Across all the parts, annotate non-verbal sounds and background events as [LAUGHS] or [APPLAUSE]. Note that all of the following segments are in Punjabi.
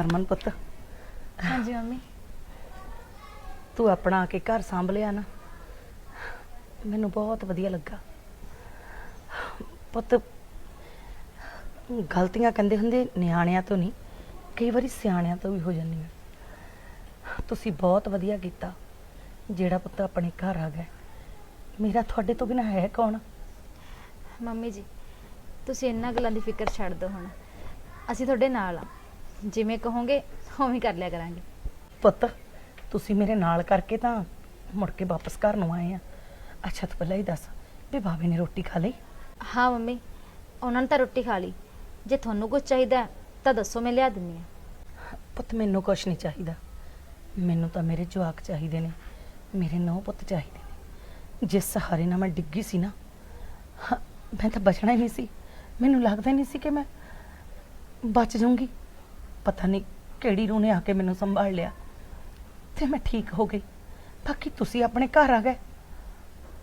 ਹਰਮਨ ਪੁੱਤ। ਹਾਂਜੀ ਮੰਮੀ। ਤੂੰ ਆਪਣਾ ਆ ਕੇ ਘਰ ਸੰਭ ਲਿਆ ਨਾ। ਮੈਨੂੰ ਬਹੁਤ ਵਧੀਆ ਲੱਗਾ। ਪੁੱਤ ਗਲਤੀਆਂ ਕਹਿੰਦੇ ਹੁੰਦੇ ਨਿਆਣਿਆਂ ਤੋਂ ਨਹੀਂ ਕਈ ਵਾਰੀ ਸਿਆਣਿਆਂ ਤੋਂ ਵੀ ਹੋ ਜਾਂਦੀਆਂ। ਤੁਸੀਂ ਬਹੁਤ ਵਧੀਆ ਕੀਤਾ ਜਿਹੜਾ ਪੁੱਤ ਆਪਣੇ ਘਰ ਆ ਗਿਆ। ਮੇਰਾ ਤੁਹਾਡੇ ਤੋਂ ਬਿਨਾ ਹੈ ਕੌਣ? ਮੰਮੀ ਜੀ ਤੁਸੀਂ ਇਹਨਾਂ ਗੱਲਾਂ ਦੀ ਫਿਕਰ ਛੱਡ ਦਿਓ ਹੁਣ। ਅਸੀਂ ਤੁਹਾਡੇ ਨਾਲ ਆ। ਜਿਵੇਂ ਕਹੋਗੇ ਉਵੇਂ ਕਰ ਲਿਆ ਕਰਾਂਗੇ। ਪੁੱਤ ਤੁਸੀਂ ਮੇਰੇ ਨਾਲ ਕਰਕੇ ਤਾਂ ਮੁੜ ਕੇ ਵਾਪਸ ਘਰ ਨੂੰ ਆਏ ਆ। ਅੱਛਾ ਤੂੰ ਪਹਿਲਾਂ ਹੀ ਦੱਸ ਵੀ ਬਾਬੇ ਨੇ ਰੋਟੀ ਖਾ ਲਈ? ਹਾਂ ਮੰਮੀ। ਉਹਨਾਂ ਨੇ ਤਾਂ ਰੋਟੀ ਖਾ ਲਈ। ਜੇ ਤੁਹਾਨੂੰ ਕੁਝ ਚਾਹੀਦਾ ਹੈ, ਤਾਂ ਦੱਸੋ ਮੈਂ ਲਿਆ ਦਿੰਨੀ ਆ ਪੁੱਤ ਮੈਨੂੰ ਕੁਛ ਨਹੀਂ ਚਾਹੀਦਾ। ਮੈਨੂੰ ਤਾਂ ਮੇਰੇ ਜਵਾਕ ਚਾਹੀਦੇ ਨੇ ਮੇਰੇ ਨੌ ਪੁੱਤ ਚਾਹੀਦੇ ਨੇ। ਜਿਸ ਸਹਾਰੇ ਨਾਲ ਮੈਂ ਡਿੱਗੀ ਸੀ ਨਾ ਹਾਂ, ਮੈਂ ਤਾਂ ਬਚਣਾ ਹੀ ਨਹੀਂ ਸੀ। ਮੈਨੂੰ ਲੱਗਦਾ ਹੀ ਨਹੀਂ ਸੀ ਕਿ ਮੈਂ ਬਚ ਜਾਊਂਗੀ। ਪਤਾ ਨਹੀਂ ਕਿਹੜੀ ਰੂਹ ਨੇ ਆ ਕੇ ਮੈਨੂੰ ਸੰਭਾਲ ਲਿਆ। ਤੇ ਮੈਂ ਠੀਕ ਹੋ ਗਈ। ਬਾਕੀ ਤੁਸੀਂ ਆਪਣੇ ਘਰ ਆ ਗਏ।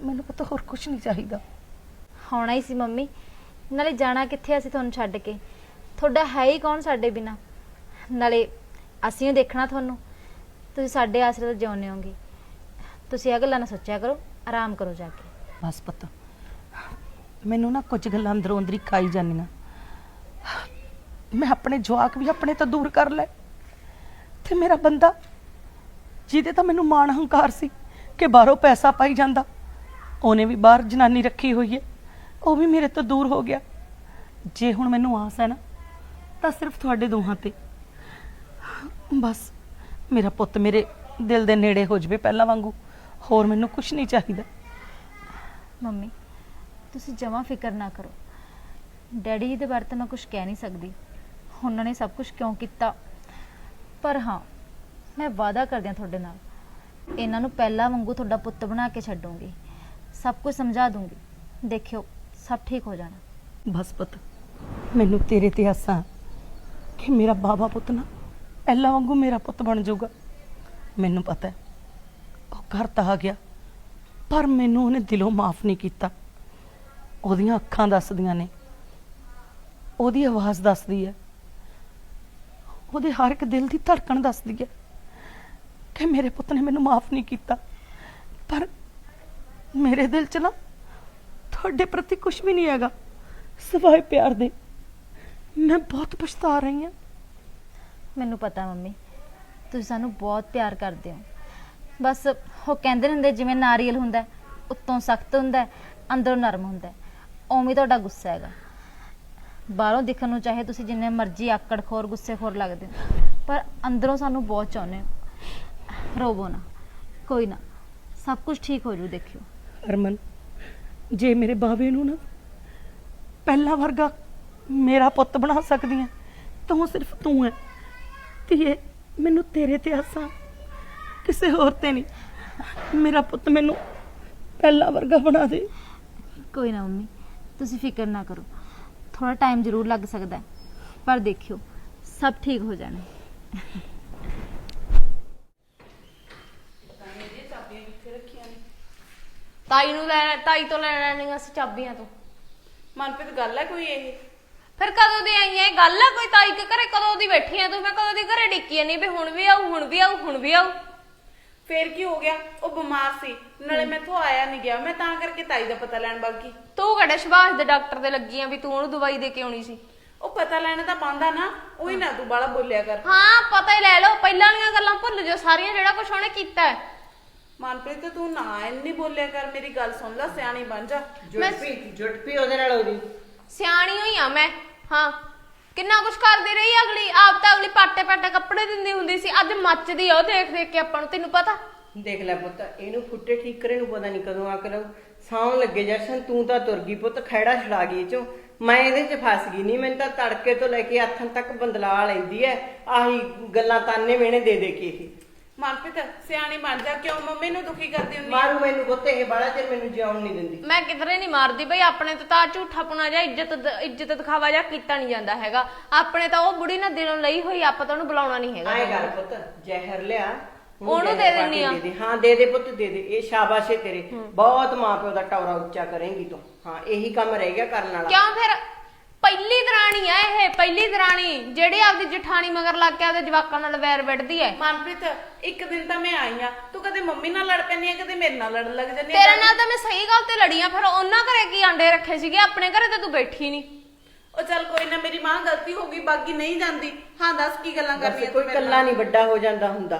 ਮੈਨੂੰ ਪਤਾ ਹੋਰ ਕੁਝ ਨਹੀਂ ਚਾਹੀਦਾ। ਆਉਣਾ ਹੀ ਸੀ ਮੰਮੀ। ਨਾਲੇ ਜਾਣਾ ਕਿੱਥੇ ਅਸੀਂ ਤੁਹਾਨੂੰ ਛੱਡ ਕੇ? ਤੁਹਾਡਾ ਹੈ ਹੀ ਕੌਣ ਸਾਡੇ ਬਿਨਾ? ਨਾਲੇ ਅਸੀਂ ਹੀ ਦੇਖਣਾ ਤੁਹਾਨੂੰ। ਤੁਸੀਂ ਸਾਡੇ ਆਸਰੇ ਤੋਂ ਜਿਉਂਦੇ ਹੋਗੇ ਤੁਸੀਂ ਇਹ ਗੱਲਾਂ ਨਾ ਸੋਚਿਆ ਕਰੋ। ਆਰਾਮ ਕਰੋ ਜਾ ਕੇ। ਬਸ ਪੁੱਤ ਮੈਨੂੰ ਨਾ ਕੁਝ ਗੱਲਾਂ ਅੰਦਰੋਂ ਅੰਦਰੀ ਖਾਈ ਜਾਂਦੀਆਂ ਮੈਂ ਆਪਣੇ ਜਵਾਕ ਵੀ ਆਪਣੇ ਤੋਂ ਦੂਰ ਕਰ ਲੈ। ਤੇ ਮੇਰਾ ਬੰਦਾ, ਜਿਹਦੇ ਤਾਂ ਮੈਨੂੰ ਮਾਣ ਹੰਕਾਰ ਸੀ ਕਿ ਬਾਹਰੋਂ ਪੈਸਾ ਪਾਈ ਜਾਂਦਾ, ਉਹਨੇ ਵੀ ਬਾਹਰ ਜਨਾਨੀ ਰੱਖੀ ਹੋਈ ਹੈ ਉਹ ਵੀ ਮੇਰੇ ਤੋਂ ਦੂਰ ਹੋ ਗਿਆ। ਜੇ ਹੁਣ ਮੈਨੂੰ ਆਸ ਹੈ ਨਾ, ਤਾਂ ਸਿਰਫ ਤੁਹਾਡੇ ਦੋਹਾਂ ਤੇ। ਬਸ, ਮੇਰਾ ਪੁੱਤ ਮੇਰੇ ਦਿਲ ਦੇ ਨੇੜੇ ਹੋ ਜਵੇ ਪਹਿਲਾਂ ਵਾਂਗੂ, ਹੋਰ ਮੈਨੂੰ ਕੁਝ ਨਹੀਂ ਚਾਹੀਦਾ। ਮੰਮੀ, ਤੁਸੀਂ ਜਮਾ ਫਿਕਰ ਨਾ ਕਰੋ। ਡੈਡੀ ਜੀ ਦੇ ਬਾਰੇ ਤਾਂ ਮੈਂ ਕੁਝ ਕਹਿ ਨਹੀਂ ਸਕਦੀ। ਉਹਨਾਂ ਨੇ ਸਭ ਕੁਝ ਕਿਉਂ ਕੀਤਾ? ਪਰ ਹਾਂ, ਮੈਂ ਵਾਅਦਾ ਕਰਦਿਆਂ ਤੁਹਾਡੇ ਨਾਲ, ਇਹਨਾਂ ਨੂੰ ਪਹਿਲਾਂ ਵਾਂਗੂ ਤੁਹਾਡਾ ਪੁੱਤ ਬਣਾ ਕੇ ਛੱਡੂੰਗੀ। ਸਭ ਕੁਝ ਸਮਝਾ ਦੂੰਗੀ। ਦੇਖਿਓ, ਸਭ ਠੀਕ ਹੋ ਜਾਣਾ। ਬਸ ਪੁੱਤ, ਮੈਨੂੰ ਤੇਰੇ ਤੇ ਆਸਾਂ ਕਿ ਮੇਰਾ ਬਾਬਾ ਪੁੱਤ ਨਾ ਪਹਿਲਾਂ ਵਾਂਗੂ ਮੇਰਾ ਪੁੱਤ ਬਣ ਜਾਊਗਾ। ਮੈਨੂੰ ਪਤਾ ਹੈ, ਉਹ ਘਰ ਤਾਂ ਆ ਗਿਆ, ਪਰ ਮੈਨੂੰ ਉਹਨੇ ਦਿਲੋਂ ਮਾਫ ਨਹੀਂ ਕੀਤਾ। ਉਹਦੀਆਂ ਅੱਖਾਂ ਦੱਸਦੀਆਂ ਨੇ, ਉਹਦੀ ਆਵਾਜ਼ ਦੱਸਦੀ ਹੈ ਉਹਦੇ ਹਰ ਇੱਕ ਦਿਲ ਦੀ ਧੜਕਣ ਦੱਸਦੀ ਹੈ ਕਿ ਮੇਰੇ ਪੁੱਤ ਨੇ ਮੈਨੂੰ ਮਾਫ ਨਹੀਂ ਕੀਤਾ। ਪਰ ਮੇਰੇ ਦਿਲ 'ਚ ਨਾ ਤੁਹਾਡੇ ਪ੍ਰਤੀ ਕੁਝ ਵੀ ਨਹੀਂ ਹੈਗਾ, ਸਿਵਾਏ ਪਿਆਰ ਦੇ। ਮੈਂ ਬਹੁਤ ਪਛਤਾ ਰਹੀ ਹਾਂ। ਮੈਨੂੰ ਪਤਾ ਮੰਮੀ, ਤੁਸੀਂ ਸਾਨੂੰ ਬਹੁਤ ਪਿਆਰ ਕਰਦੇ ਹੋ। ਬਸ ਉਹ ਕਹਿੰਦੇ ਹੁੰਦੇ ਜਿਵੇਂ ਨਾਰੀਅਲ ਹੁੰਦਾ ਉੱਤੋਂ ਸਖਤ ਹੁੰਦਾ ਅੰਦਰੋਂ ਨਰਮ ਹੁੰਦਾ ਉਵੇਂ ਤੁਹਾਡਾ ਗੁੱਸਾ ਹੈਗਾ। ਬਾਹਰੋਂ ਦਿਖਣ ਨੂੰ ਚਾਹੇ ਤੁਸੀਂ ਜਿੰਨੇ ਮਰਜ਼ੀ ਆਕੜਖੋਰ ਗੁੱਸੇਖੋਰ ਲੱਗਦੇ ਹੋ ਪਰ ਅੰਦਰੋਂ ਸਾਨੂੰ ਬਹੁਤ ਚਾਹੁੰਦੇ ਹੋ। ਰੋਵੋ ਨਾ ਕੋਈ ਨਾ ਸਭ ਕੁਝ ਠੀਕ ਹੋ ਜੂ ਦੇਖਿਓ। ਹਰਮਨ ਜੇ ਮੇਰੇ ਬਾਵੇ ਨੂੰ ਨਾ ਪਹਿਲਾ ਵਰਗਾ ਮੇਰਾ ਪੁੱਤ ਬਣਾ ਸਕਦੀ ਹੈ ਤਾਂ ਉਹ ਸਿਰਫ ਤੂੰ ਹੈ। ਧੀਏ ਮੈਨੂੰ ਤੇਰੇ ਤੇ ਆਸਾਂ ਕਿਸੇ ਹੋਰ ਤੇ ਨਹੀਂ। ਮੇਰਾ ਪੁੱਤ ਮੈਨੂੰ ਪਹਿਲਾ ਵਰਗਾ ਬਣਾ ਦੇ। ਕੋਈ ਨਾ ਮੰਮੀ ਤੁਸੀਂ ਫਿਕਰ ਨਾ ਕਰੋ। ਥੋੜਾ ਟਾਈਮ ਜ਼ਰੂਰ ਲੱਗ ਸਕਦਾ ਹੈ। ਪਰ ਦੇਖਿਓ ਸਭ ਠੀਕ ਹੋ ਜਾਣਾ। ਤਾਈ ਨੂੰ ਲੈ ਤਾਈ ਤੋਂ ਲੈ ਲੈਣੀਆਂ ਸੀ ਚਾਬੀਆਂ ਤੋਂ। ਮਨਪ੍ਰੀਤ ਗੱਲ ਹੈ ਕੋਈ ਇਹ? ਫਿਰ ਕਦੋਂ ਦੀ ਆਈ ਐ ਗੱਲ ਆ ਕੋਈ ਤਾਈ ਕੇ ਘਰੇ? ਕਦੋਂ ਦੀ ਬੈਠੀ ਆ ਤੂੰ? ਮੈਂ ਕਦੋਂ ਦੀ ਘਰੇ ਡਿੱਕੀ ਨਹੀਂ ਵੀ ਹੁਣ ਵੀ ਆਊ ਹੁਣ ਵੀ ਆਊ ਹੁਣ ਵੀ ਆਊ। ਫੇਰ ਕੀ ਹੋ ਗਿਆ? ਉਹ ਬਿਮਾਰ ਸੀ। ਨਾਲੇ ਮੈਥੋਂ ਆਇਆ ਨਹੀਂ ਗਿਆ। ਮੈਂ ਤਾਂ ਕਰਕੇ ਤਾਈ ਦਾ ਪਤਾ ਲੈਣ ਬਾਕੀ ਤੂੰ ਕਿਹੜੇ ਸ਼ਬਾਸ਼ ਦੇ ਡਾਕਟਰ ਦੇ ਲੱਗੀ ਆ ਵੀ ਤੂੰ ਉਹਨੂੰ ਦਵਾਈ ਦੇ ਕੇ ਆਉਣੀ ਸੀ? ਉਹ ਪਤਾ ਲੈਣਾ ਤਾਂ ਪਾਉਂਦਾ ਨਾ। ਉਹੀ ਨਾ ਤੂੰ ਬਾਲਾ ਬੋਲਿਆ ਕਰ। ਹਾਂ ਪਤਾ ਹੀ ਲੈ ਲਓ। ਪਹਿਲਾਂ ਵਾਲੀਆਂ ਗੱਲਾਂ ਭੁੱਲ ਜਾਓ। ਸਾਰੀਆਂ ਜਿਹੜਾ ਕੁਝ ਉਹਨੇ ਕੀਤਾ ਹੈ। ਮਨਪ੍ਰੀਤ ਤੂੰ ਨਾ ਇੰਨੀ ਬੋਲਿਆ ਕਰ। ਮੇਰੀ ਗੱਲ ਸੁਣ ਲੈ ਸਿਆਣੀ ਬਣ ਜਾ। ਮੈਂ ਜੁੱਟ ਪੀ ਜੁੱਟ ਪੀ ਉਹਦੇ ਨਾਲ ਉਹਦੀ। ਸਿਆਣੀ ਹੋਈ ਆ ਮੈਂ। ਹਾਂ। ਕਿੰਨਾ ਕੁਝ ਕਰਦੀ ਰਹੀ ਅਗਲੀ? ਆਪ ਤਾਂ ਅਗਲੀ ਪਾਟੇ ਪਾਟੇ ਕੱਪੜੇ ਦਿੰਦੀ ਹੁੰਦੀ ਸੀ। ਅੱਜ ਮੱਚਦੀ ਆ ਉਹ ਦੇਖ ਦੇਖ ਕੇ ਆਪਾਂ ਨੂੰ, ਤੈਨੂੰ ਪਤਾ? ਦੇਖ ਲੈ ਪੁੱਤ, ਇਹਨੂੰ ਫੁੱਟੇ ਠੀਕ ਕਰੇ ਨੂੰ ਪਤਾ ਨਹੀਂ ਕਦੋਂ ਆ ਕਰੂ ਸੌਣ ਲੱਗੇ ਜਸ਼ਨ, ਤੂੰ ਤਾਂ ਤੁਰ ਗਈ ਪੁੱਤ ਖੈੜਾ ਛੜਾ ਗਈ ਚੋਂ। ਮੈਂ ਇਹਦੇ 'ਚ ਫਸ ਗਈ ਨਹੀਂ ਮੈਨੂੰ ਤਾਂ ਤੜਕੇ ਤੋਂ ਲੈ ਕੇ ਆਥਣ ਤੱਕ ਬੰਦਲਾ ਲੈਂਦੀ ਐ। ਆਹੀ ਗੱਲਾਂ ਤਾਨੇ ਵੇਣੇ ਦੇ ਦੇ ਕੇ ਇਹ। ਮਨਪ੍ਰੀਤ ਸਿਆਣੀ ਬਣ ਜਾ ਕਿਉਂ ਮੰਮੀ ਨੂੰ ਦੁਖੀ ਕਰਦੀ ਹੁੰਦੀ ਆ? ਮਾਰੂ ਮੈਨੂੰ ਪੁੱਤ ਇਹ ਬਾਲਾ ਚਿਰ ਮੈਨੂੰ ਜਿਉਣ ਨਹੀਂ ਦਿੰਦੀ। ਮੈਂ ਕਿਧਰੇ ਨਹੀਂ ਮਾਰਦੀ ਬਈ ਆਪਣੇ ਤੋਂ ਤਾਂ ਝੂਠਾ ਪੁਣਾ ਜਾਂ ਇੱਜ਼ਤ ਦ- ਇੱਜ਼ਤ ਦਿਖਾਵਾ ਜਾਂ ਕੀਤਾ ਨਹੀਂ ਜਾਂਦਾ ਹੈਗਾ। ਆਪਣੇ ਤਾਂ ਉਹ ਬੁੜੀ ਨਾ ਦਿਲੋਂ ਲਈ ਹੋਈ ਆਪਾਂ ਤਾਂ ਉਹਨੂੰ ਬੁਲਾਉਣਾ ਨਹੀਂ ਹੈਗਾ। ਆਏ ਕਰ ਪੁੱਤ ਜ਼ਹਿਰ ਲਿਆ ਉਹਨੂੰ ਜ਼ਹਿਰ ਦੇ ਪਾ ਕੇ ਆ। ਦੇ ਦੇ। ਹਾਂ ਦੇ ਦੇ ਪੁੱਤ ਦੇ ਦੇ ਇਹ ਸ਼ਾਬਾਸ਼ ਏ ਤੇਰੇ। ਬਹੁਤ ਮਾਂ ਪਿਓ ਦਾ ਟੌਰਾ ਉੱਚਾ ਕਰੇਂਗੀ ਤੂੰ। ਹਾਂ ਇਹੀ ਕੰਮ ਰਹਿ ਗਿਆ ਕਰਨ ਵਾਲਾ। ਕਿਉਂ ਫਿਰ? ਪਹਿਲੀ ਦਰਾਣੀ ਆ ਇਹ ਪਹਿਲੀ ਦਰਾਣੀ ਜਿਹੜੀ ਆਪਦੀ ਜਠਾਣੀ ਮਗਰ ਲੱਗ ਕੇ ਆਪਦੇ ਜਵਾਕਾਂ ਨਾਲ ਵੈਰ ਵੱਢਦੀ ਐ। ਮਨਪ੍ਰੀਤ ਇੱਕ ਦਿਨ ਤਾਂ ਮੈਂ ਆਈ ਆ। ਤੂੰ ਕਦੇ ਮੰਮੀ ਨਾਲ ਲੜ ਪੈਂਦੀ ਆ ਕਦੇ ਮੇਰੇ ਨਾਲ ਲੜਨ ਲੱਗ ਜਾਂਦੀ ਤੇਰੇ ਨਾਲ ਤਾਂ ਮੈਂ ਸਹੀ ਗੱਲ ਤੇ ਲੜੀ ਆ ਫਿਰ ਉਹਨਾਂ ਘਰੇ ਕੀ ਆਂਡੇ ਰੱਖੇ ਸੀਗੇ? ਆਪਣੇ ਘਰੇ ਤਾਂ ਤੂੰ ਬੈਠੀ ਨਹੀਂ ਉਹ ਚੱਲ ਕੋਈ ਨਾ ਮੇਰੀ ਮਾਂ ਗਲਤੀ ਹੋ ਗਈ ਬਾਕੀ ਨਹੀਂ ਜਾਂਦੀ। ਹਾਂ ਦੱਸ ਕੀ ਗੱਲਾਂ ਕਰਨੀਆਂ ਕੋਈ ਤੂੰ ਮੇਰੇ ਕੱਲਾ ਨਹੀਂ ਵੱਡਾ ਹੋ ਜਾਂਦਾ ਹੁੰਦਾ।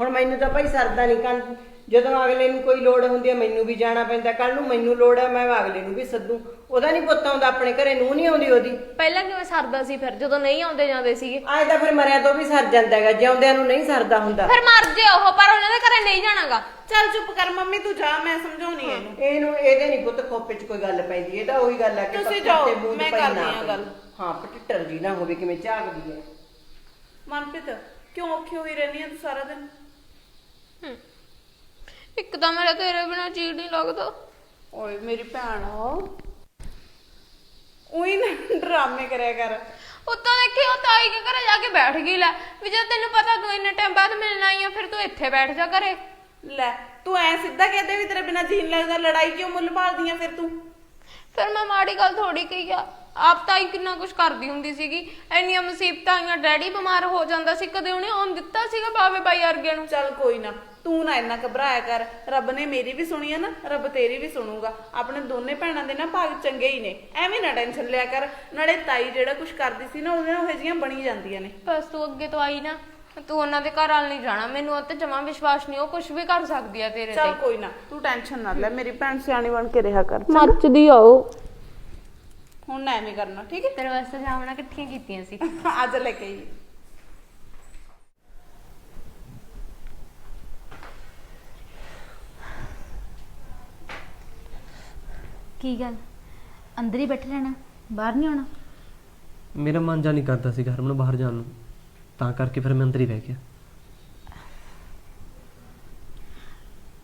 ਹੁਣ ਮੈਨੂੰ ਤਾਂ ਭਾਈ ਸਰਦਾ ਨਹੀਂ ਕੰਨ। ਜਦੋਂ ਅਗਲੇ ਨੂੰ ਕੋਈ ਲੋੜ ਹੁੰਦੀ ਹੈ ਮੈਨੂੰ ਵੀ ਜਾਣਾ ਪੈਂਦਾ। ਕੱਲ ਨੂੰ ਮੈਨੂੰ ਲੋੜ ਹੈ ਮੈਂ ਅਗਲੇ ਨੂੰ ਵੀ ਸੱਦੂ। ਉਹਦਾ ਨਹੀਂ ਪੁੱਤ ਆਉਂਦਾ ਆਪਣੇ ਘਰੇ ਨੂੰ ਨਹੀਂ ਆਉਂਦੀ ਉਹਦੀ। ਪਹਿਲਾਂ ਕਿਵੇਂ ਸਰਦਾ ਸੀ ਫਿਰ? ਜਦੋਂ ਨਹੀਂ ਆਉਂਦੇ ਜਾਂਦੇ ਸੀਗੇ। ਆਏ ਤਾਂ ਫਿਰ ਮਰਿਆ ਤੋਂ ਵੀ ਸਰ ਜਾਂਦਾ ਹੈਗਾ। ਜਿਉਂਦਿਆਂ ਨੂੰ ਨਹੀਂ ਸਰਦਾ ਹੁੰਦਾ। ਫਿਰ ਮਰ ਜੇ ਉਹ ਪਰ ਉਹਨਾਂ ਦੇ ਘਰੇ ਨਹੀਂ ਜਾਣਾਗਾ। ਚੱਲ ਚੁੱਪ ਕਰ ਮੰਮੀ ਤੂੰ ਜਾ ਮੈਂ ਸਮਝਾਉਣੀ ਐ ਇਹਨੂੰ। ਇਹਨੂੰ ਇਹਦੇ ਨਹੀਂ ਪੁੱਤ ਖੋਪੇ 'ਚ ਕੋਈ ਗੱਲ ਪੈਂਦੀ। ਇਹ ਤਾਂ ਉਹੀ ਗੱਲ ਹੈ ਕਿ ਤੁਸੀਂ ਪੱਥਰ ਜਾਓ, ਬੂੰਦ ਮੈਂ ਪਈ ਕਰਦੀ ਨਾ ਹਾਂ ਪਈ। ਗੱਲ। ਹਾਂ ਪਟਿੱਟਰ ਜੀ ਨਾ ਹੋਵੇ ਕਿਵੇਂ ਝਾਕਦੀ ਹੈ ਮਨਪ੍ਰੀਤ ਕਿਉਂ ਔਖੀ ਹੋਈ ਰਹਿੰਦੀ ਆ ਤੂੰ ਸਾਰਾ ਦਿਨ? ਇੱਕ ਤਾਂ ਮੇਰਾ ਤੇਰੇ ਬਿਨਾ ਜੀ ਨਹੀਂ ਲੱਗਦਾ। ਓਏ ਮੇਰੀ ਭੈਣ ਉਹੀ ਨਾ ਡਰਾਮੇ ਕਰਿਆ ਕਰ। ਉੱਤੋਂ ਦੇਖੀ ਉਹ ਤਾਈ ਕੇ ਘਰੇ ਜਾ ਕੇ ਬੈਠ ਗਈ ਲੈ। ਵੀ ਜਦ ਤੈਨੂੰ ਪਤਾ ਤੂੰ ਇੰਨੇ ਟਾਈਮ ਬਾਅਦ ਮਿਲਣਾ ਆਈ ਆ ਫਿਰ ਤੂੰ ਇੱਥੇ ਬੈਠ ਜਾ ਘਰੇ। ਲੈ ਤੂੰ ਐ ਸਿੱਧਾ ਕਹਦੇ ਵੀ ਤੇਰੇ ਬਿਨਾ ਜੀਣ ਲੱਗਦਾ ਲੜਾਈ ਕਿਉਂ ਮੁੱਲ ਭਾਲਦੀ ਆ ਫਿਰ ਤੂੰ? ਫਿਰ ਮੈਂ ਮਾੜੀ ਗੱਲ ਥੋੜੀ ਕਹੀ ਆ। ਆਪ ਤਾਈ ਕਿੰਨਾ ਕੁਝ ਕਰਦੀ ਹੁੰਦੀ ਸੀਗੀ। ਇੰਨੀਆਂ ਮੁਸੀਬਤਾਂ ਆਈਆਂ ਡੈਡੀ ਬਿਮਾਰ ਹੋ ਜਾਂਦਾ ਸੀ ਕਦੇ ਉਹਨੇ ਆਉਣ ਦਿੱਤਾ ਸੀਗਾ ਬਾਵੇ ਬਾਈ ਵਰਗੇ ਨੂੰ? ਚੱਲ ਕੋਈ ਨਾ ਤੂੰ ਨਾ ਇੰਨਾ ਘਬਰਾਇਆ ਕਰ। ਰੱਬ ਨੇ ਮੇਰੀ ਵੀ ਸੁਣੀ ਆ ਨਾ ਰੱਬ ਤੇਰੀ ਵੀ ਸੁਣੂਗਾ। ਆਪਣੇ ਦੋਨੇ ਭੈਣਾਂ ਦੇ ਨਾ ਭਾਗ ਚੰਗੇ ਹੀ ਨੇ। ਐਵੇਂ ਨਾ ਟੈਨਸ਼ਨ ਲਿਆ ਕਰ। ਨਾਲੇ ਤਾਈ ਜਿਹੜਾ ਕੁਝ ਕਰਦੀ ਸੀ ਨਾ ਉਹਦੇ ਨਾਲ ਉਹ ਜੀਆਂ ਬਣੀ ਜਾਂਦੀਆਂ ਨੇ। ਬਸ ਤੂੰ ਅੱਗੇ ਤੋਂ ਆਈ ਨਾ ਤੂੰ ਉਹਨਾਂ ਦੇ ਘਰ ਵਾਲ ਨਹੀਂ ਜਾਣਾ। ਮੈਨੂੰ ਉਹ ਤੇ ਜਮਾ ਵਿਸ਼ਵਾਸ ਨਹੀਂ ਉਹ ਕੁਝ ਵੀ ਕਰ ਸਕਦੀ ਆ ਤੇਰੇ ਚੱਲ ਤੇ। ਕੋਈ ਨਾ ਤੂੰ ਟੈਨਸ਼ਨ ਨਾ ਲੈ ਮੇਰੀ ਭੈਣ ਸਿਆਣੀ ਬਣ ਕੇ ਰਿਹਾ ਕਰ। ਮੱਚਦੀ ਆਓ ਹੁਣ ਨਾ ਐਵੇਂ ਕਰਨਾ ਠੀਕ ਹੈ? ਤੇਰੇ ਵਾਸਤੇ ਜਾਮਣਾ ਇਕੱਠੀਆਂ ਕੀਤੀਆਂ ਸੀ? [LAUGHS] ਅੱਜ ਲੈ ਕੇ ਆਈ। ਕੀ ਗੱਲ? ਅੰਦਰ ਹੀ ਬੈਠੇ ਰਹਿਣਾ ਬਾਹਰ ਨਹੀਂ ਆਉਣਾ? ਮੇਰਾ ਮਨ ਜਾ ਨਹੀਂ ਕਰਦਾ ਸੀ ਘਰ ਨੂੰ ਬਾਹਰ ਜਾਣ ਨੂੰ। ਤਾਂ ਕਰਕੇ ਫਿਰ ਮੈਂ ਅੰਦਰ ਹੀ ਬਹਿ ਗਿਆ।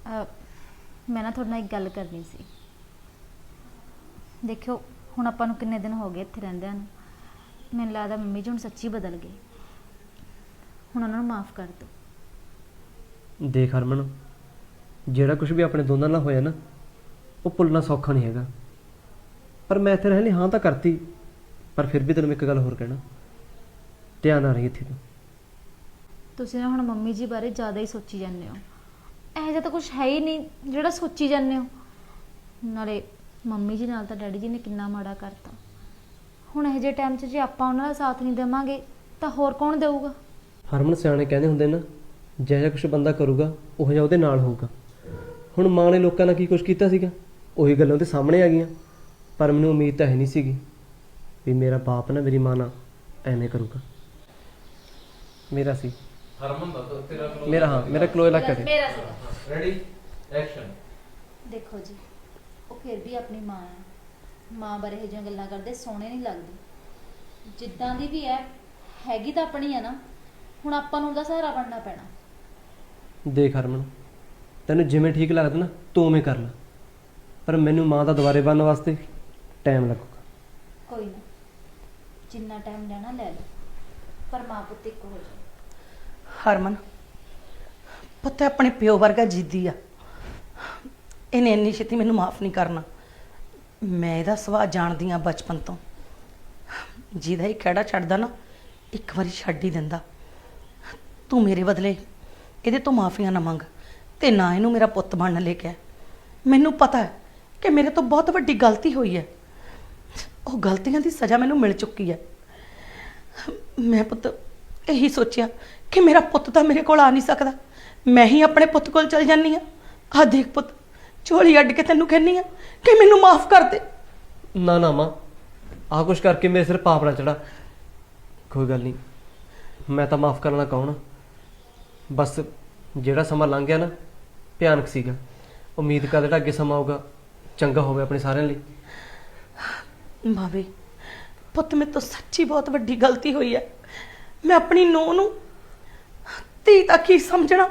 ਅਹ, ਮੈਂ ਨਾ ਤੁਹਾਡੇ ਨਾਲ ਇੱਕ ਗੱਲ ਕਰਨੀ ਸੀ। ਦੇਖਿਓ ਹੁਣ ਆਪਾਂ ਨੂੰ ਕਿੰਨੇ ਦਿਨ ਹੋ ਗਏ ਇੱਥੇ ਰਹਿੰਦਿਆਂ ਨੂੰ? ਮੈਨੂੰ ਲੱਗਦਾ ਮੰਮੀ ਜੀ ਹੁਣ ਸੱਚੀ ਬਦਲ ਗਏ। ਹੁਣ ਉਹਨਾਂ ਨੂੰ ਮਾਫ ਕਰ ਦਿਓ। ਦੇਖ ਹਰਮਨ ਜਿਹੜਾ ਕੁਝ ਵੀ ਆਪਣੇ ਦੋਨਾਂ ਨਾਲ ਹੋਇਆ ਨਾ ਉਹ ਭੁੱਲਣਾ ਸੌਖਾ ਨਹੀਂ ਹੈਗਾ। ਪਰ ਮੈਂ ਇੱਥੇ ਰਹਿਣ ਲਈ ਹਾਂ ਤਾਂ ਕਰਤੀ ਪਰ ਫਿਰ ਵੀ ਤੈਨੂੰ ਮੈਂ ਇੱਕ ਗੱਲ ਹੋਰ ਕਹਿਣਾ। ਧਿਆਨ ਨਾਲ ਰਹੀ ਇੱਥੇ ਤੂੰ। ਤੁਸੀਂ ਨਾ ਹੁਣ ਮੰਮੀ ਜੀ ਬਾਰੇ ਜ਼ਿਆਦਾ ਹੀ ਸੋਚੀ ਜਾਂਦੇ ਹੋ। ਇਹੋ ਜਿਹਾ ਤਾਂ ਕੁਝ ਹੈ ਹੀ ਨਹੀਂ ਜਿਹੜਾ ਸੋਚੀ ਜਾਂਦੇ ਹੋ। ਨਾਲੇ ਮੰਮੀ ਜੀ ਨਾਲ ਤਾਂ ਡੈਡੀ ਜੀ ਨੇ ਕਿੰਨਾ ਮਾੜਾ ਕਰਤਾ। ਹੁਣ ਇਹੋ ਜਿਹੇ ਟਾਈਮ 'ਚ ਜੇ ਆਪਾਂ ਉਹਨਾਂ ਦਾ ਸਾਥ ਨਹੀਂ ਦੇਵਾਂਗੇ ਤਾਂ ਹੋਰ ਕੌਣ ਦੇਊਗਾ? ਹਰਮਨ ਸਿਆਣੇ ਕਹਿੰਦੇ ਹੁੰਦੇ ਨਾ ਜਿਹੜਾ ਜਿਹਾ ਕੁਝ ਬੰਦਾ ਕਰੂਗਾ ਉਹ ਜਿਹਾ ਉਹਦੇ ਨਾਲ ਹੋਊਗਾ। ਹੁਣ ਮਾਂ ਨੇ ਲੋਕਾਂ ਨਾਲ ਕੀ ਕੁਝ ਕੀਤਾ ਸੀਗਾ? ਉਹੀ ਗੱਲਾਂ ਉਹਦੇ ਸਾਹਮਣੇ ਆ ਗਈਆਂ। ਪਰ ਮੈਨੂੰ ਉਮੀਦ ਤਾਂ ਹੈ ਨਹੀਂ ਸੀਗੀ ਵੀ ਮੇਰਾ ਬਾਪ ਨਾ ਮੇਰੀ ਮਾਂ ਨਾਲ ਐਵੇਂ ਕਰੂਗਾ। ਮੇਰਾ ਸੀ। ਹਰਮਨ ਦਾ ਤੇਰਾ ਮੇਰਾ ਹਾਂ ਮੇਰਾ ਕਲੋਏ ਲੱਗ ਕਰੇ ਮੇਰਾ ਸੀਗਾ ਰੈਡੀ ਐਕਸ਼ਨ ਦੇਖੋ ਜੀ। ਉਹ ਫਿਰ ਵੀ ਆਪਣੀ ਮਾਂ ਹੈ ਮਾਂ ਬਾਰੇ ਇਹ ਜਿਹੀਆਂ ਗੱਲਾਂ ਕਰਦੇ ਸੋਹਣੇ ਨਹੀਂ ਲੱਗਦੇ। ਜਿੱਦਾਂ ਦੀ ਵੀ ਹੈ ਹੈਗੀ ਤਾਂ ਆਪਣੀ ਹੈ ਨਾ ਹੁਣ ਆਪਾਂ ਨੂੰ ਉਹਦਾ ਸਹਾਰਾ ਬਣਨਾ ਪੈਣਾ। ਦੇਖ ਹਰਮਨ ਤੈਨੂੰ ਜਿਵੇਂ ਠੀਕ ਲੱਗਦਾ ਨਾ ਤੂੰ ਉਵੇਂ ਕਰ ਲੈ। ਪਰ ਮੈਨੂੰ ਮਾਂ ਦਾ ਦੁਬਾਰੇ ਬਣਨ ਵਾਸਤੇ ਟਾਈਮ ਲੱਗੂਗਾ। ਕੋਈ ਨਾ ਜਿੰਨਾ ਟਾਈਮ ਲੈਣਾ ਲੈ ਲਓ ਪਰ ਮਾਂ ਪੁੱਤ ਇੱਕ ਹੋ ਜਾਓ ਹਰਮਨ ਪੁੱਤ ਆਪਣੇ ਪਿਓ ਵਰਗਾ ਜਿੱਦੀ ਆ। ਇਹਨੇ ਇੰਨੀ ਛੇਤੀ ਮੈਨੂੰ ਮਾਫ ਨਹੀਂ ਕਰਨਾ। ਮੈਂ ਇਹਦਾ ਸੁਭਾਅ ਜਾਣਦੀ ਆ ਬਚਪਨ ਤੋਂ। ਜਿਹਦਾ ਇਹ ਖੜਾ ਛੱਡਦਾ ਨਾ, ਇੱਕ ਵਾਰੀ ਛੱਡ ਹੀ ਦਿੰਦਾ। ਤੂੰ ਮੇਰੇ ਬਦਲੇ ਇਹਦੇ ਤੋਂ ਮਾਫੀਆਂ ਨਾ ਮੰਗ ਤੇ ਨਾ ਇਹਨੂੰ ਮੇਰਾ ਪੁੱਤ ਬਣਨ ਲੈ ਕੇ ਆ। ਮੈਨੂੰ ਪਤਾ ਹੈ ਕਿ ਮੇਰੇ ਤੋਂ ਬਹੁਤ ਵੱਡੀ ਗਲਤੀ ਹੋਈ ਹੈ। ਉਹ ਗਲਤੀਆਂ ਦੀ ਸਜ਼ਾ ਮੈਨੂੰ ਮਿਲ ਚੁੱਕੀ ਹੈ। ਮੈਂ ਪੁੱਤ ਇਹੀ ਸੋਚਿਆ ਕਿ ਮੇਰਾ ਪੁੱਤ ਤਾਂ ਮੇਰੇ ਕੋਲ ਆ ਨਹੀਂ ਸਕਦਾ। ਮੈਂ ਹੀ ਆਪਣੇ ਪੁੱਤ ਕੋਲ ਚਲ ਜਾਂਦੀ ਆ ਆ ਦੇਖ ਪੁੱਤ ਝੋਲੀ ਅੱਡ ਕੇ ਤੈਨੂੰ ਕਹਿੰਨੀ ਆ ਕਿ ਮੈਨੂੰ ਮਾਫ ਕਰ ਦੇ। ਨਾ ਨਾ ਮਾਂ ਆਹ ਕੁਛ ਕਰਕੇ ਮੇਰੇ ਸਿਰ ਪਾਪ ਨਾ ਚੜਾ ਕੋਈ ਗੱਲ ਨਹੀਂ ਮੈਂ ਤਾਂ ਮਾਫ ਕਰਨਾ ਕੌਣ? ਬਸ ਜਿਹੜਾ ਸਮਾਂ ਲੰਘ ਗਿਆ ਨਾ ਭਿਆਨਕ ਸੀਗਾ। ਉਮੀਦ ਕਰ ਜਿਹੜਾ ਅੱਗੇ ਸਮਾਂ ਆਊਗਾ ਚੰਗਾ ਹੋਵੇ ਆਪਣੇ ਸਾਰਿਆਂ ਲਈ। ਭਾਵੇਂ ਪੁੱਤ ਮੇਰੇ ਤੋਂ ਸੱਚੀ ਬਹੁਤ ਵੱਡੀ ਗਲਤੀ ਹੋਈ ਹੈ ਮੈਂ ਆਪਣੀ ਨੂੰਹ ਨੂੰ ਧੀ ਤੱਕ ਹੀ ਸਮਝਣਾ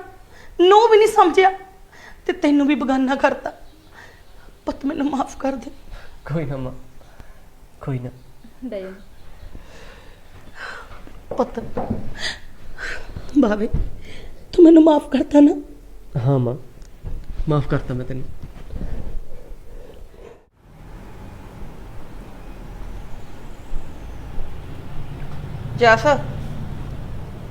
ਨੂੰਹ ਵੀ ਨਹੀਂ ਸਮਝਿਆ। ਤੇ ਤੈਨੂੰ ਵੀ ਬਗਾਨਾ ਕਰਤਾ। ਪੁੱਤ ਮੈਨੂੰ ਮਾਫ ਕਰ ਦੇ। ਕੋਈ ਨਾ ਮਾਂ ਕੋਈ ਨਾ। ਡਿਓ ਪੁੱਤ ਭਾਵੇਂ ਤੂੰ ਮੈਨੂੰ ਮਾਫ ਕਰਤਾ ਨਾ। ਹਾਂ ਮਾਂ ਮਾਫ ਕਰਤਾ ਮੈਂ ਤੈਨੂੰ। ਜਸ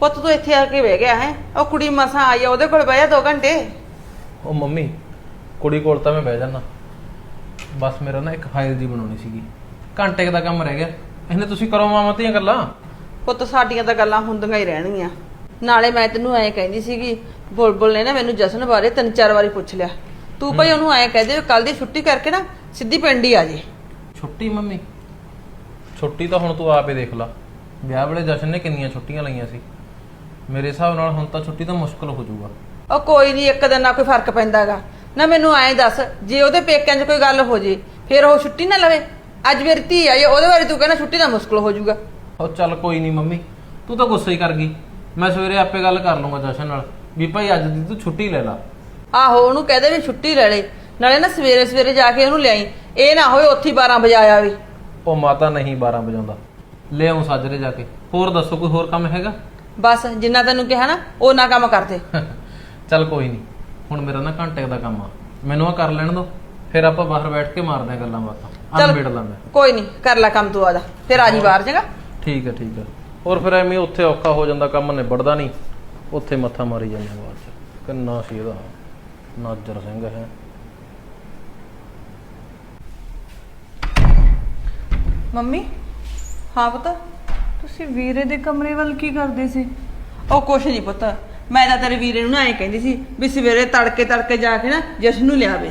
ਪੁੱਤ ਤੂੰ ਇੱਥੇ ਆ ਕੇ ਬਹਿ ਗਿਆ ਹੈ। ਉਹ ਕੁੜੀ ਮਸਾਂ ਆਈ ਆ ਉਹਦੇ ਕੋਲ ਬਹਿ ਜਾ 2 ਘੰਟੇ। ਉਹ ਮੰਮੀ ਕੁੜੀ ਕੋਲ ਤਾਂ ਮੈਂ ਬਹਿ ਜਾਣਾ ਬਸ ਮੇਰਾ ਨਾ ਇੱਕ ਫਾਈਲ ਦੀ ਬਣਾਉਣੀ ਸੀਗੀ। ਘੰਟੇ ਕੁ ਦਾ ਕੰਮ ਰਹਿ ਗਿਆ। ਇਹਨੇ ਤੁਸੀਂ ਕਰੋ ਮਾਮਾ ਧੀਆਂ ਗੱਲਾਂ। ਪੁੱਤ ਸਾਡੀਆਂ ਤਾਂ ਗੱਲਾਂ ਹੁੰਦੀਆਂ ਹੀ ਰਹਿਣਗੀਆਂ। ਨਾਲੇ ਮੈਂ ਤੈਨੂੰ ਐਂ ਕਹਿੰਦੀ ਸੀਗੀ ਬੁਲਬੁਲ ਨੇ ਨਾ ਮੈਨੂੰ ਜਸਨ ਬਾਰੇ ਤਿੰਨ ਚਾਰ ਵਾਰੀ ਪੁੱਛ ਲਿਆ। ਤੂੰ ਭਾਈ ਉਹਨੂੰ ਐਂ ਕਹਿ ਦੇ ਕੱਲ ਦੀ ਛੁੱਟੀ ਕਰਕੇ ਨਾ ਸਿੱਧੀ ਪਿੰਡ ਹੀ ਆ ਜੇ। ਛੁੱਟੀ ਮੰਮੀ? ਛੁੱਟੀ ਤਾਂ ਹੁਣ ਤੂੰ ਆਪੇ ਦੇਖ ਲਾ। ਵਿਆਹ ਵੇਲੇ ਜਸ਼ਨ ਨੇ ਕਿੰਨੀਆਂ ਛੁੱਟੀਆਂ ਲਈਆਂ ਸੀ। ਮੇਰੇ ਹਿਸਾਬ ਨਾਲ ਹੁਣ ਤਾਂ ਛੁੱਟੀ ਤਾਂ ਮੁਸ਼ਕਲ ਹੋ ਜਾਊਗਾ। ਉਹ ਕੋਈ ਨਹੀਂ ਇੱਕ ਦਿਨ ਨਾਲ ਕੋਈ ਫ਼ਰਕ ਪੈਂਦਾਗਾ। ਨਾ ਮੈਨੂੰ ਐਂ ਦੱਸ ਜੇ ਉਹਦੇ ਪੇਕਿਆਂ 'ਚ ਕੋਈ ਗੱਲ ਹੋ ਜੇ ਫਿਰ ਉਹ ਛੁੱਟੀ ਨਾ ਲਵੇ? ਅੱਜ ਮੇਰੀ ਧੀ ਆਈ ਉਹਦੇ ਬਾਰੇ ਤੂੰ ਕਹਿੰਦਾ ਛੁੱਟੀ ਦਾ ਮੁਸ਼ਕਲ ਹੋ ਜਾਊਗਾ। ਉਹ ਚੱਲ ਕੋਈ ਨਹੀਂ ਮੰਮੀ ਤੂੰ ਤਾਂ ਗੁੱਸੇ ਹੀ ਕਰ ਗਈ। ਮੈਂ ਸਵੇਰੇ ਆਪੇ ਗੱਲ ਕਰ ਲੂੰਗਾ ਜਸ਼ਨ ਨਾਲ ਵੀ ਭਾਈ ਅੱਜ ਦੀ ਤੂੰ ਛੁੱਟੀ ਲੈ ਲਾ। ਆਹੋ ਉਹਨੂੰ ਕਹਦੇ ਵੀ ਛੁੱਟੀ ਲੈ ਲੈ ਨਾਲੇ ਨਾ ਸਵੇਰੇ ਸਵੇਰੇ ਜਾ ਕੇ ਉਹਨੂੰ ਲਿਆਈ। ਇਹ ਨਾ ਹੋਏ ਉੱਥੇ 12 ਵਜੇ ਆਇਆ ਵੀ। ਉਹ ਮਾਤਾ ਨਹੀਂ 12 ਵਜਾਉਂਦਾ। ਲੈ ਆਉਂ ਸਾਜਰੇ ਜਾ ਕੇ। ਹੋਰ ਦੱਸੋ ਕੋਈ ਹੋਰ ਕੰਮ ਹੈਗਾ? ਬਸ ਜਿੰਨਾ ਤੈਨੂੰ ਕਿਹਾ ਨਾ ਉਹਨਾਂ ਕੰਮ ਕਰਦੇ। [LAUGHS] ਚੱਲ ਕੋਈ ਨਹੀਂ ਹੁਣ ਮੇਰਾ ਨਾ ਘੰਟੇ ਦਾ ਕੰਮ ਆ। ਮੈਨੂੰ ਆ ਕਰ ਲੈਣ ਦੋ ਫਿਰ ਆਪਾਂ ਬਾਹਰ ਬੈਠ ਕੇ ਮਾਰਦੇ ਆ ਗੱਲਾਂ ਬਾਤਾਂ। ਚੱਲ। ਅਨਬੇੜ ਲਾਂ ਮੈਂ ਕੋਈ ਨਹੀਂ ਕਰ ਲੈ ਕੰਮ ਤੂੰ ਆਦਾ। ਫਿਰ ਆ ਜੀ ਬਾਹਰ ਜਗਾ ਠੀਕ ਹੈ ਠੀਕ ਹੈ। ਹੋਰ ਫਿਰ ਐਵੇਂ ਉੱਥੇ ਔਖਾ ਹੋ ਜਾਂਦਾ ਕੰਮ ਨਿਬੜਦਾ ਨਹੀਂ। ਉੱਥੇ ਮੱਥਾ ਮਾਰੀ ਜਾਂਦੇ ਬਾਅਦ ਚ। ਕਿੰਨਾ ਸੀ ਇਹਦਾ ਨਾਜਰ ਸਿੰਘ ਹੈ। ਮੰਮੀ ਹਾਂ ਪੁੱਤ ਤੁਸੀਂ ਵੀਰੇ ਦੇ ਕਮਰੇ ਵੱਲ ਕੀ ਕਰਦੇ ਸੀ? ਉਹ ਕੁਛ ਨਹੀਂ ਪੁੱਤ। ਮੈਂ ਤਾਂ ਤੇਰੇ ਵੀਰੇ ਨੂੰ ਨਾ ਐਂ ਕਹਿੰਦੀ ਸੀ ਵੀ ਸਵੇਰੇ ਤੜਕੇ ਤੜਕੇ ਜਾ ਕੇ ਨਾ ਜਸ਼ਨ ਨੂੰ ਲਿਆਵੇ।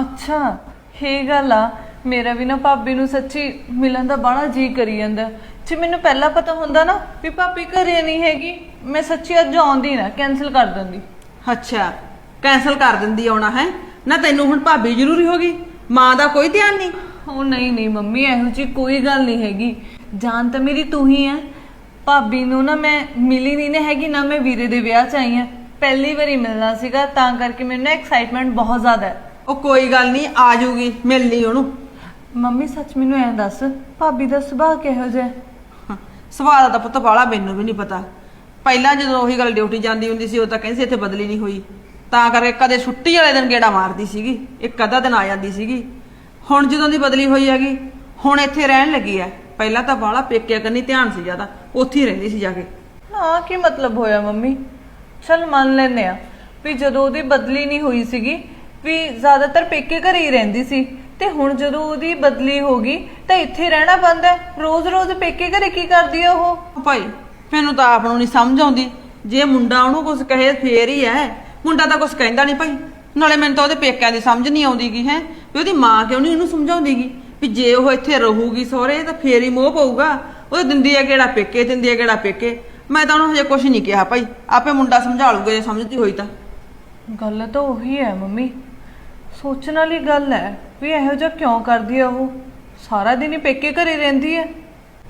ਅੱਛਾ ਇਹ ਗੱਲ ਆ। ਮੇਰਾ ਵੀ ਨਾ ਭਾਬੀ ਨੂੰ ਸੱਚੀ ਮਿਲਣ ਦਾ ਬੜਾ ਜੀ ਕਰੀ ਜਾਂਦਾ। ਜੇ ਮੈਨੂੰ ਪਹਿਲਾਂ ਪਤਾ ਹੁੰਦਾ ਨਾ ਵੀ ਭਾਬੀ ਘਰੇ ਨਹੀਂ ਹੈਗੀ ਮੈਂ ਸੱਚੀ ਅੱਜ ਆਉਂਦੀ ਨਾ ਕੈਨਸਲ ਕਰ ਦਿੰਦੀ। ਅੱਛਾ ਕੈਨਸਲ ਕਰ ਦਿੰਦੀ ਆਉਣਾ ਹੈ? ਨਾ ਤੈਨੂੰ ਹੁਣ ਭਾਬੀ ਜ਼ਰੂਰੀ ਹੋ ਗਈ? ਮਾਂ ਦਾ ਕੋਈ ਧਿਆਨ ਨਹੀਂ? ਉਹ ਨਹੀਂ ਨਹੀਂ ਮੰਮੀ ਇਹੋ ਜੀ ਕੋਈ ਗੱਲ ਨਹੀਂ ਹੈਗੀ। ਜਾਨ ਤਾਂ ਮੇਰੀ ਤੂੰ ਹੀ ਹੈ। ਭਾਬੀ ਨੂੰ ਨਾ ਮੈਂ ਮਿਲੀ ਨਹੀਂ ਨਾ ਹੈਗੀ ਨਾ ਮੈਂ ਵੀਰੇ ਦੇ ਵਿਆਹ 'ਚ ਆਈ ਹਾਂ ਪਹਿਲੀ ਵਾਰੀ ਮਿਲਣਾ ਸੀਗਾ ਤਾਂ ਕਰਕੇ ਮੈਨੂੰ ਨਾ ਐਕਸਾਈਟਮੈਂਟ ਬਹੁਤ ਜ਼ਿਆਦਾ ਹੈ। ਉਹ ਕੋਈ ਗੱਲ ਨਹੀਂ ਆ ਜਾਊਗੀ ਮਿਲ ਲਈ ਉਹਨੂੰ। ਮੰਮੀ ਸੱਚ ਮੈਨੂੰ ਐਂ ਦੱਸ ਭਾਬੀ ਦਾ ਸੁਭਾਅ ਕਿਹੋ ਜਿਹਾ ਹੈ? ਹਾਂ, ਸੁਭਾਅ ਦਾ ਪੁੱਤ ਬਾਲਾ ਮੈਨੂੰ ਵੀ ਨਹੀਂ ਪਤਾ। ਪਹਿਲਾਂ ਜਦੋਂ ਉਹੀ ਗੱਲ ਡਿਊਟੀ ਜਾਂਦੀ ਹੁੰਦੀ ਸੀ ਉਹ ਤਾਂ ਕਹਿੰਦੀ ਸੀ ਇੱਥੇ ਬਦਲੀ ਨਹੀਂ ਹੋਈ। ਤਾਂ ਕਰਕੇ ਕਦੇ ਛੁੱਟੀ ਵਾਲੇ ਦਿਨ ਗੇੜਾ ਮਾਰਦੀ ਸੀਗੀ ਇੱਕ ਅੱਧਾ ਦਿਨ ਆ ਜਾਂਦੀ ਸੀਗੀ। ਹੁਣ ਜਦੋਂ ਦੀ ਬਦਲੀ ਹੋਈ ਹੈਗੀ ਹੁਣ ਇੱਥੇ ਰਹਿਣ ਲੱਗੀ ਐ ਪਹਿਲਾਂ ਤਾਂ ਬਾਲਾ ਪੇਕਿਆ ਕਰਨੀ ਧਿਆਨ ਸੀ ਜ਼ਿਆਦਾ ਉੱਥੇ ਹੀ ਰਹਿੰਦੀ ਸੀ ਜਾ ਕੇ। ਹਾਂ ਕੀ ਮਤਲਬ ਹੋਇਆ ਮੰਮੀ? ਚਲ ਮੰਨ ਲੈਨੇ ਆ ਵੀ ਜਦੋਂ ਉਹਦੀ ਬਦਲੀ ਨਹੀਂ ਹੋਈ ਸੀਗੀ ਵੀ ਜ਼ਿਆਦਾਤਰ ਪੇਕੇ ਘਰੇ ਹੀ ਰਹਿੰਦੀ ਸੀ ਤੇ ਹੁਣ ਜਦੋਂ ਉਹਦੀ ਬਦਲੀ ਹੋ ਗਈ ਤਾਂ ਇੱਥੇ ਰਹਿਣਾ ਬੰਦ ਹੈ। ਰੋਜ਼-ਰੋਜ਼ ਪੇਕੇ ਘਰੇ ਕੀ ਕਰਦੀ ਆ ਉਹ? ਉਹ ਭਾਈ ਮੈਨੂੰ ਤਾਂ ਆਪ ਨੂੰ ਨਹੀਂ ਸਮਝ ਆਉਂਦੀ। ਜੇ ਮੁੰਡਾ ਉਹਨੂੰ ਕੁਝ ਕਹੇ ਫੇਰ ਹੀ ਐ ਮੁੰਡਾ ਤਾਂ ਕੁਝ ਕਹਿੰਦਾ ਨਹੀਂ ਭਾਈ। ਨਾਲੇ ਮੈਨੂੰ ਤਾਂ ਉਹਦੇ ਪੇਕਿਆਂ ਦੀ ਸਮਝ ਨਹੀਂ ਆਉਂਦੀਗੀ ਹੈ। ਵੀ ਉਹਦੀ ਮਾਂ ਕਿਉਂ ਨਹੀਂ ਉਹਨੂੰ ਸਮਝਾਉਂਦੀਗੀ ਵੀ ਜੇ ਉਹ ਇੱਥੇ ਰਹੂਗੀ ਸਹੁਰੇ ਤਾਂ ਫੇਰ ਹੀ ਮੋਹ ਪਊਗਾ। ਉਹ ਦਿੰਦੀ ਆ ਕਿਹੜਾ ਪੇਕੇ ਦਿੰਦੀ ਆ ਕਿਹੜਾ ਪੇਕੇ। ਮੈਂ ਤਾਂ ਉਹਨੂੰ ਹਜੇ ਕੁਝ ਨਹੀਂ ਕਿਹਾ ਭਾਈ। ਆਪੇ ਮੁੰਡਾ ਸਮਝਾ ਲੂਗਾ ਜੇ ਸਮਝਦੀ ਹੋਈ ਤਾਂ। ਗੱਲ ਤਾਂ ਉਹੀ ਹੈ ਮੰਮੀ। ਸੋਚਣ ਵਾਲੀ ਗੱਲ ਹੈ ਵੀ ਇਹੋ ਜਿਹਾ ਕਿਉਂ ਕਰਦੀ ਆ ਉਹ? ਸਾਰਾ ਦਿਨ ਹੀ ਪੇਕੇ ਘਰੇ ਰਹਿੰਦੀ ਹੈ।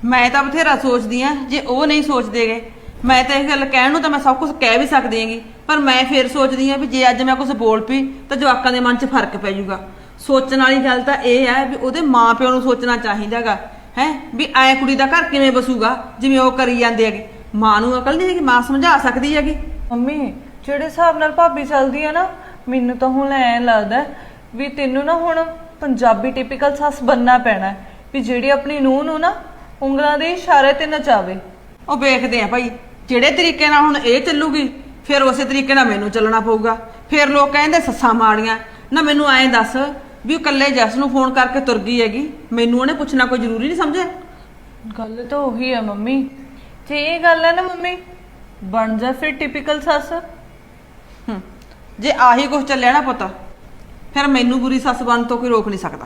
ਮੈਂ ਤਾਂ ਬਥੇਰਾ ਸੋਚਦੀ ਆ ਜੇ ਉਹ ਨਹੀਂ ਸੋਚਦੇਗੇ। ਮੈਂ ਤਾਂ ਇਹ ਗੱਲ ਕਹਿਣ ਨੂੰ ਤਾਂ ਮੈਂ ਸਭ ਕੁਝ ਕਹਿ ਵੀ ਸਕਦੀ ਹੈਗੀ। ਪਰ ਮੈਂ ਫੇਰ ਸੋਚਦੀ ਆ ਵੀ ਜੇ ਅੱਜ ਮੈਂ ਕੁਝ ਬੋਲ ਪਈ ਤਾਂ ਜਵਾਕਾਂ ਦੇ ਮਨ 'ਚ ਫ਼ਰਕ ਪੈ ਜਾਊਗਾ। ਸੋਚਣ ਵਾਲੀ ਗੱਲ ਤਾਂ ਇਹ ਹੈ ਵੀ ਉਹਦੇ ਮਾਪਿਓ ਨੂੰ ਸੋਚਣਾ ਚਾਹੀਦਾਗਾ ਹੈ? ਵੀ ਐ ਕੁੜੀ ਦਾ ਘਰ ਕਿਵੇਂ ਬਸੂਗਾ ਜਿਵੇਂ ਉਹ ਕਰੀ ਜਾਂਦੇ ਹੈਗੇ। ਮਾਂ ਨੂੰ ਅਕਲ ਨਹੀਂ ਹੈਗੀ ਮਾਂ ਸਮਝਾ ਸਕਦੀ ਹੈਗੀ। ਮੰਮੀ ਜਿਹੜੇ ਹਿਸਾਬ ਨਾਲ ਭਾਬੀ ਚੱਲਦੀ ਆ ਨਾ ਮੈਨੂੰ ਤਾਂ ਹੁਣ ਐ ਲੱਗਦਾ ਹੈ ਵੀ ਤੈਨੂੰ ਨਾ ਹੁਣ ਪੰਜਾਬੀ ਟਿਪੀਕਲ ਸੱਸ ਬੰਨਣਾ ਪੈਣਾ ਹੈ, ਵੀ ਜਿਹੜੀ ਆਪਣੀ ਨੂੰਹ ਨੂੰ ਨਾ ਉਂਗਲਾਂ ਦੇ ਇਸ਼ਾਰੇ ਤੇ ਨਚਾਵੇ। ਉਹ ਵੇਖਦੇ ਆ ਭਾਈ ਜਿਹੜੇ ਤਰੀਕੇ ਨਾਲ ਹੁਣ ਇਹ ਚੱਲੂਗੀ ਫਿਰ ਉਸੇ ਤਰੀਕੇ ਨਾਲ ਮੈਨੂੰ ਚੱਲਣਾ ਪਊਗਾ। ਫਿਰ ਲੋਕ ਕਹਿੰਦੇ ਸੱਸਾਂ ਮਾੜੀਆਂ ਨਾ ਮੈਨੂੰ ਐਂ ਦੱਸ ਵੀ ਉਹ ਇਕੱਲੇ ਜਸ ਨੂੰ ਫੋਨ ਕਰਕੇ ਤੁਰ ਗਈ ਹੈਗੀ। ਮੈਨੂੰ ਉਹਨੇ ਪੁੱਛਣਾ ਕੋਈ ਜ਼ਰੂਰੀ ਨਹੀਂ ਸਮਝਿਆ? ਗੱਲ ਤਾਂ ਉਹੀ ਹੈ ਮੰਮੀ। ਜੇ ਇਹ ਗੱਲ ਹੈ ਨਾ ਮੰਮੀ ਬਣ ਜਾ ਫਿਰ ਟਿਪੀਕਲ ਸੱਸ। ਜੇ ਆਹੀ ਕੁਝ ਚੱਲਿਆ ਨਾ ਪੁੱਤ ਫਿਰ ਮੈਨੂੰ ਬੁਰੀ ਸੱਸ ਬਣਨ ਤੋਂ ਕੋਈ ਰੋਕ ਨਹੀਂ ਸਕਦਾ।